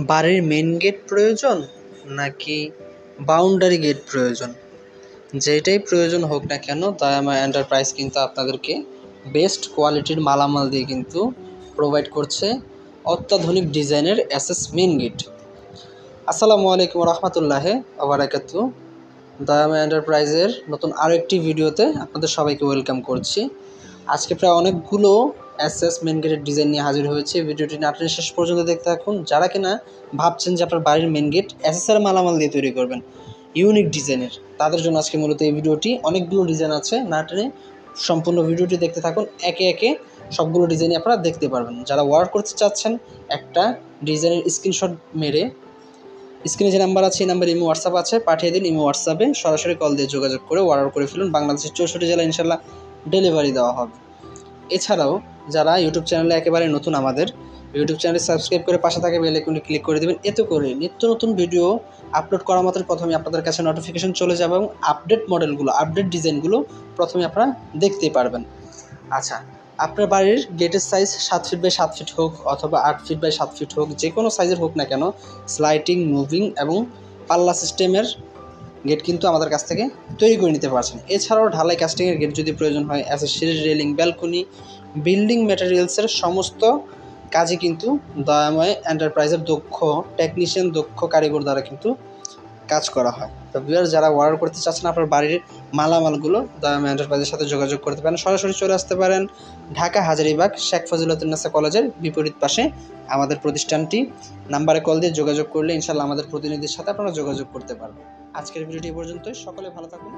বাড়ির main gate প্রয়োজন নাকি বাউন্ডারি গেট প্রয়োজন? যেটাই প্রয়োজন হোক না কেন দয়াময় এন্টারপ্রাইজ কিন্তু আপনাদেরকে বেস্ট কোয়ালিটির মালামাল দিয়ে কিন্তু প্রোভাইড করছে অত্যাধুনিক ডিজাইনের এসএস মেন গেট আসসালামু আলাইকুম রহমতুল্লাহ আবরাকাতু। দয়াময় এন্টারপ্রাইজের নতুন আরও একটি ভিডিওতে আপনাদের সবাইকে ওয়েলকাম করছি। আজকে প্রায় অনেকগুলো এস মেন গেটের ডিজাইন নিয়ে হাজির হয়েছে। ভিডিওটি নাটনের শেষ পর্যন্ত দেখতে থাকুন। যারা কিনা ভাবছেন যে আপনার বাড়ির মেন গেটের মালামাল দিয়ে তৈরি করবেন ইউনিক ডিজাইনের তাদের জন্য আজকে মূলত এই ভিডিওটি। অনেকগুলো ডিজাইন আছে নাটনে সম্পূর্ণ ভিডিওটি দেখতে থাকুন। একে একে সবগুলো ডিজাইনই আপনারা দেখতে পারবেন। যারা ওয়ার্ক করতে চাচ্ছেন, একটা ডিজাইনের স্ক্রিনশট মেরে স্ক্রিনে যে নাম্বার আছে, এই নাম্বার ইমো হোয়াটসঅ্যাপ আছে, পাঠিয়ে দিন। ইমো হোয়াটসঅ্যাপে সরাসরি কল দিয়ে যোগাযোগ করে অর্ডার করে ফেলুন। বাংলাদেশের চৌষট্টি জেলা ইনশাল্লাহ ডেলিভারি দেওয়া হবে। এছাড়াও যারা ইউটিউব চ্যানেলে একেবারে নতুন আমাদের ইউটিউব চ্যানেলে সাবস্ক্রাইব করে পাশে থাকা বেল আইকনটি ক্লিক করে দেবেন। এতে করে নিত্য নতুন ভিডিও আপলোড করা মাত্র প্রথমে আপনাদের কাছে নোটিফিকেশন চলে যাবে এবং আপডেট মডেলগুলো আপডেট ডিজাইনগুলো প্রথমে আপনারা দেখতে পারবেন। আচ্ছা আপনার বাড়ির গেটের সাইজ সাত ফিট বাই সাত ফিট হোক অথবা আট ফিট বাই সাত ফিট হোক যে কোনো সাইজের হোক না কেন স্লাইডিং মুভিং এবং পাল্লা সিস্টেমের গেট কিন্তু আমাদের কাছ থেকে তৈরি করে নিতে পারছেন। এছাড়াও ঢালাই কাস্টিংয়ের গেট যদি প্রয়োজন হয় সিঁড়ির রেলিং ব্যালকনি বিল্ডিং ম্যাটেরিয়ালসের সমস্ত কাজই কিন্তু দয়াময় এন্টারপ্রাইজের দক্ষ টেকনিশিয়ান দক্ষ কারিগর দ্বারা কিন্তু কাজ করা হয়। তো বিয়ার যারা অর্ডার করতে চাচ্ছেন আপনার বাড়ির মালামালগুলো, দয়াময় এন্টারপ্রাইজের সাথে যোগাযোগ করতে পারেন। সরাসরি চলে আসতে পারেন ঢাকা হাজারিবাগ, শেখ ফজিলতুন্নেসা কলেজের বিপরীত পাশে আমাদের প্রতিষ্ঠানটি। নাম্বারে কল দিয়ে যোগাযোগ করলে ইনশাল্লাহ আমাদের প্রতিনিধির সাথে আপনারা যোগাযোগ করতে পারবেন। আজকের ভিডিওটি পর্যন্ত সকলে ভালো থাকুন।